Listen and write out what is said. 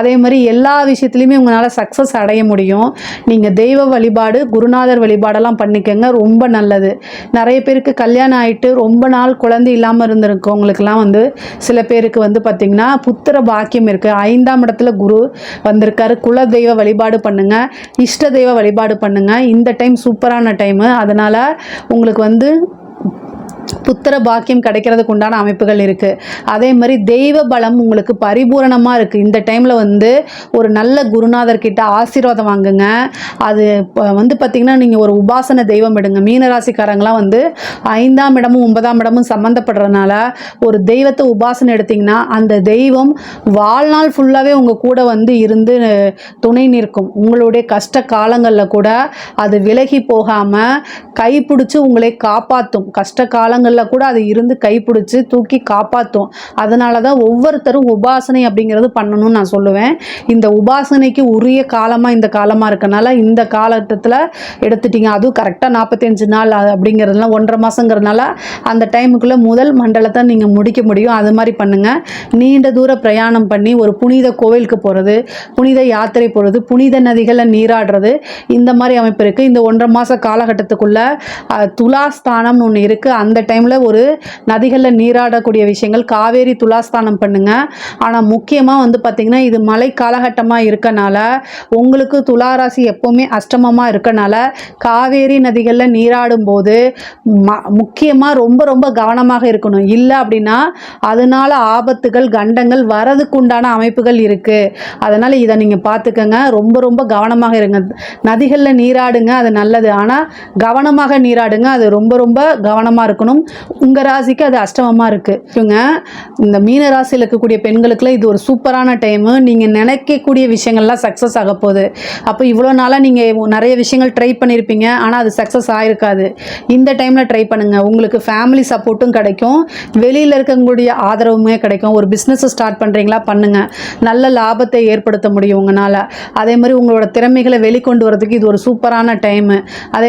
அதே மாதிரி எல்லா விஷயத்துலையுமே உங்களால் சக்ஸஸ் அடைய முடியும். நீங்கள் தெய்வ வழிபாடு குருநாதர் வழிபாடெல்லாம் பண்ணிக்கோங்க. ரொம்ப நல்லது. நிறைய பேருக்கு கல்யாணம் ஆகிட்டு ரொம்ப நாள் குழந்தை இல்லாமல் இருந்திருக்கவங்களுக்கெல்லாம் வந்து சில பேருக்கு வந்து பார்த்திங்கன்னா புத்திர பாக்கியம் இருக்குது ஐந்தாம் இடத்துல குரு வந்திருக்காரு. குல தெய்வ வழிபாடு பண்ணுங்கள் இஷ்ட தெய்வ வழிபாடு பண்ணுங்கள் இந்த டைம் சூப்பரான டைமு அதனால் உங்களுக்கு வந்து புத்திர பாக்கியம் கிடைக்கிறதுக்கு உண்டான அமைப்புகள் இருக்குது அதே மாதிரி தெய்வ பலம் உங்களுக்கு பரிபூரணமாக இருக்குது இந்த டைமில் வந்து ஒரு நல்ல குருநாதர்கிட்ட ஆசீர்வாதம் வாங்குங்க. அது வந்து பார்த்திங்கன்னா நீங்கள் ஒரு உபாசன தெய்வம் எடுங்க. மீனராசிக்காரங்களாம் வந்து ஐந்தாம் இடமும் ஒன்பதாம் இடமும் சம்மந்தப்படுறதுனால ஒரு தெய்வத்தை உபாசனை எடுத்திங்கன்னா அந்த தெய்வம் வாழ்நாள் ஃபுல்லாகவே உங்கள் கூட வந்து இருந்து துணை நிற்கும். உங்களுடைய கஷ்ட காலங்களில் கூட அது விலகி போகாமல் கைப்பிடிச்சு உங்களை காப்பாற்றும் கஷ்ட காலங்களில் கூட அது இருந்து கைப்பிடிச்சு தூக்கி காப்பாற்றும் அதனால தான் ஒவ்வொருத்தரும் உபாசனை அப்படிங்கிறது பண்ணணும்னு நான் சொல்லுவேன். இந்த உபாசனைக்கு உரிய காலமாக இந்த காலமாக இருக்கனால இந்த காலகட்டத்தில் எடுத்துட்டீங்க. அதுவும் கரெக்டாக நாற்பத்தஞ்சு நாள் அப்படிங்கிறதுலாம் ஒன்றரை மாதங்கிறதுனால அந்த டைமுக்குள்ளே முதல் மண்டலத்தை நீங்கள் முடிக்க முடியும். அது மாதிரி பண்ணுங்கள் நீண்ட தூர பிரயாணம் பண்ணி ஒரு புனித கோவிலுக்கு போகிறது புனித யாத்திரை போகிறது புனித நதிகளில் நீராடுறது இந்த மாதிரி அமைப்பு இருக்குது இந்த ஒன்றரை மாத காலகட்டத்துக்குள்ளே துலாஸ்தானம்னு ஒன்று இருக்குது அந்த டைமில் ஒரு நதிகளில் நீராடக்கூடிய விஷயங்கள் காவேரி துலாஸ்தானம் பண்ணுங்கள் ஆனால் முக்கியமாக வந்து பார்த்திங்கன்னா இது மழை காலகட்டமாக இருக்கனால உங்களுக்கு துளாராசி எப்போவுமே அஷ்டமமாக இருக்கனால காவேரி நதிகளில் நீராடும் போது ம முக்கியமாக ரொம்ப ரொம்ப கவனமாக இருக்கணும். இல்லை அப்படின்னா அதனால ஆபத்துகள் கண்டங்கள் வரதுக்கு உண்டான அமைப்புகள் இருக்குது அதனால் இதை நீங்கள் பார்த்துக்கங்க ரொம்ப ரொம்ப கவனமாக இருங்க. நதிகளில் நீராடுங்க அது நல்லது. ஆனால் கவனமாக நீராடுங்க அது ரொம்ப ரொம்ப கவனமாக இருக்கணும். உங்கள் ராசிக்கு அது அஷ்டமமாக இருக்குது இவங்க இந்த மீன ராசியில் இருக்கக்கூடிய பெண்களுக்குலாம் இது ஒரு சூப்பரான டைமு நீங்கள் நினைக்கக்கூடிய விஷயங்கள்லாம் சக்ஸஸ் ஆக போகுது. அப்போ இவ்வளோ நாளாக நீங்கள் நிறைய விஷயங்கள் ட்ரை பண்ணியிருப்பீங்க ஆனால் அது சக்ஸஸ் ஆகிருக்காது இந்த டைமில் ட்ரை பண்ணுங்கள் உங்களுக்கு ஃபேமிலி சப்போர்ட்டும் கிடைக்கும். வெளியில் இருக்கக்கூடிய ஆதரவுமே கிடைக்கும். ஒரு பிஸ்னஸை ஸ்டார்ட் பண்ணுறீங்களா பண்ணுங்கள் நல்ல லாபத்தை ஏற்படுத்த முடியும் உங்களால். அதே மாதிரி உங்களோட திறமைகளை வெளிக்கொண்டு வரதுக்கு இது ஒரு சூப்பரான டைமு அதே